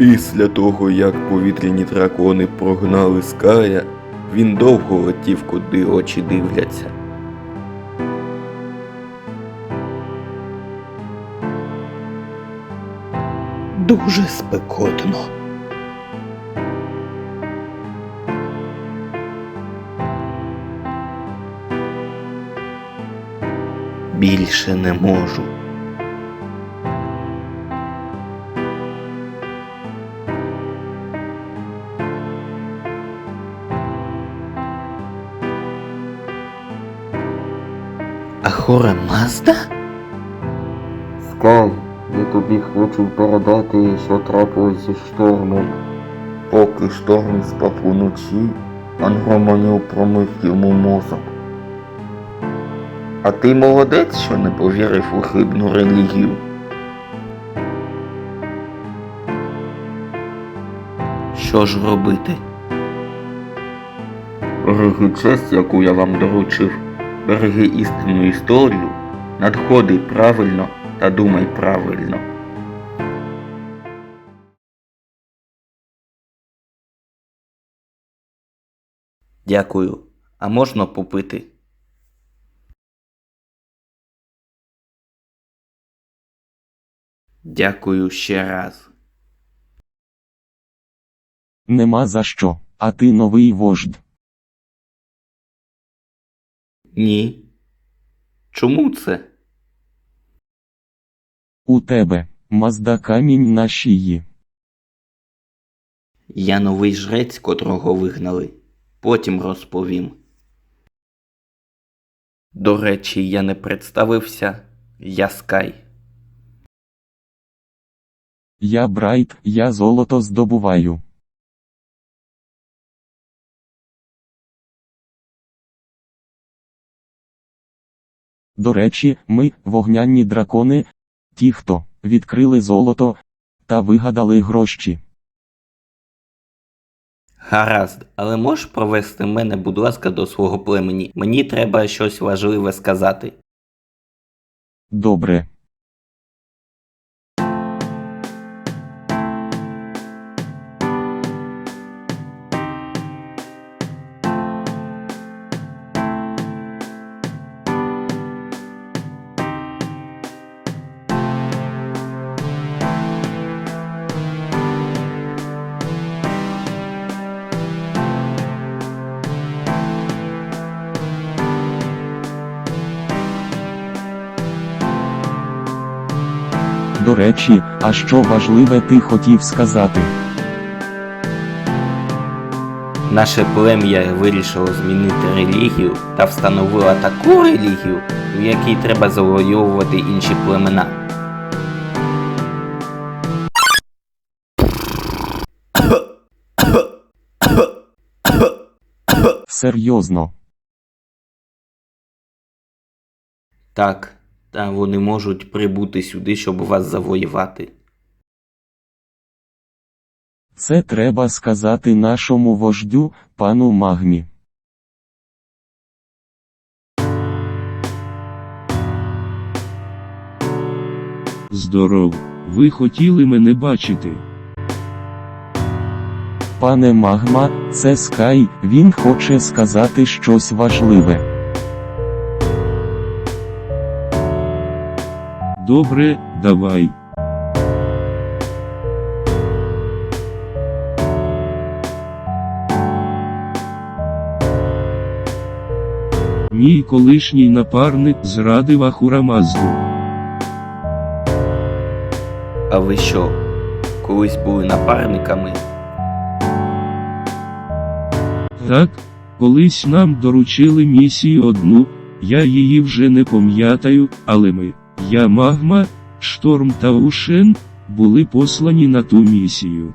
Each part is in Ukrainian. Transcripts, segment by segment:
Після того, як повітряні дракони прогнали Ская, він довго летів, куди очі дивляться. Дуже спекотно. Більше не можу. Ахора Мазда? Скай, я тобі хочу передати, що трапилось зі штормом. Поки шторм спав уночі, Ангроманів промив йому мозок. А ти молодець, що не повірив у хибну релігію. Що ж робити? Береги честь, яку я вам доручив. Береги істинну історію, надходи правильно та думай правильно. Дякую. А можна попити? Дякую ще раз. Нема за що, а ти новий вождь. Ні. Чому це? У тебе, мазда камінь на шиї. Я новий жрець, котрого вигнали. Потім розповім. До речі, я не представився. Я Скай. Я Брайт, я золото здобуваю. До речі, ми, вогняні дракони, ті, хто відкрили золото та вигадали гроші. Гаразд, але можеш провести мене, будь ласка, до свого племені. Мені треба щось важливе сказати. Добре. Речі, а що важливе ти хотів сказати? Наше плем'я вирішило змінити релігію та встановило таку релігію, в якій треба завойовувати інші племена. Серйозно. Так, та вони можуть прибути сюди, щоб вас завоювати. Це треба сказати нашому вождю, пану Магмі. Здоров, ви хотіли мене бачити. Пане Магма, це Скай, він хоче сказати щось важливе. Добре, давай. Мій колишній напарник зрадив Ахурамазду. А ви що, колись були напарниками? Так, колись нам доручили місію одну, я її вже не пам'ятаю, але ми, я Магма, Шторм та Ушен, були послані на ту місію.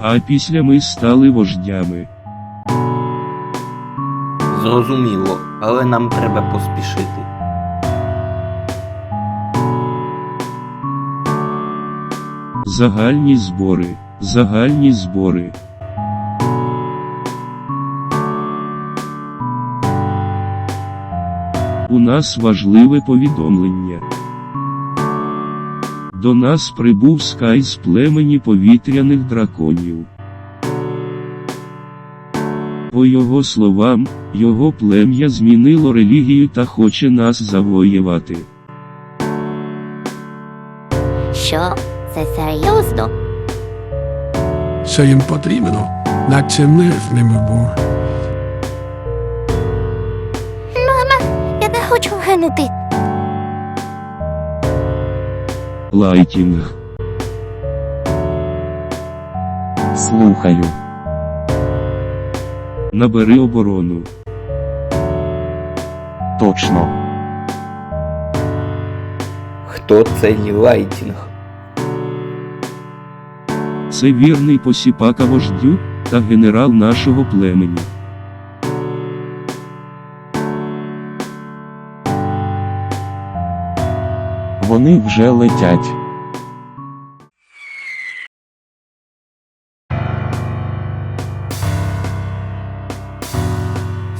А після ми стали вождями. Зрозуміло, але нам треба поспішити. Загальні збори, загальні збори. У нас важливе повідомлення. До нас прибув Скай з племені повітряних драконів. По його словам, його плем'я змінило релігію та хоче нас завоювати. Що? Це серйозно? Що їм потрібно, наче ми з ними був. Не. Лайтінг. Слухаю. Набери оборону. Точно. Хто цей лайтінг? Це вірний посіпака вождю та генерал нашого племені. Вони вже летять.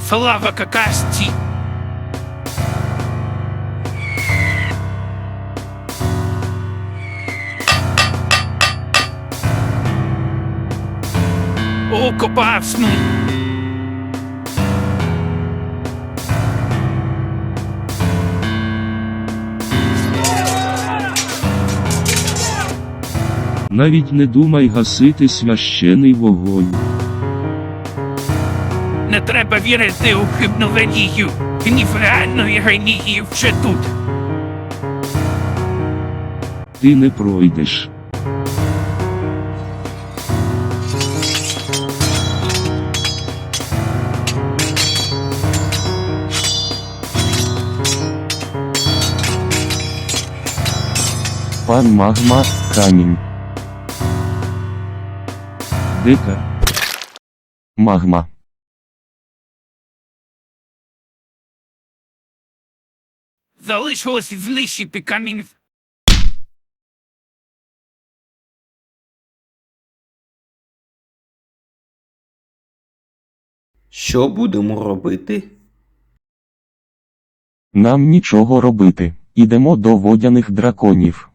Слава какасті! Пасну! Навіть не думай гасити священий вогонь. Не треба вірити у хибну релігію. Гнів реальної релігії вже тут. Ти не пройдеш. Пан магма, камінь. Дека. Магма. Залишилось знищити камінь. Що будемо робити? Нам нічого робити. Ідемо до водяних драконів.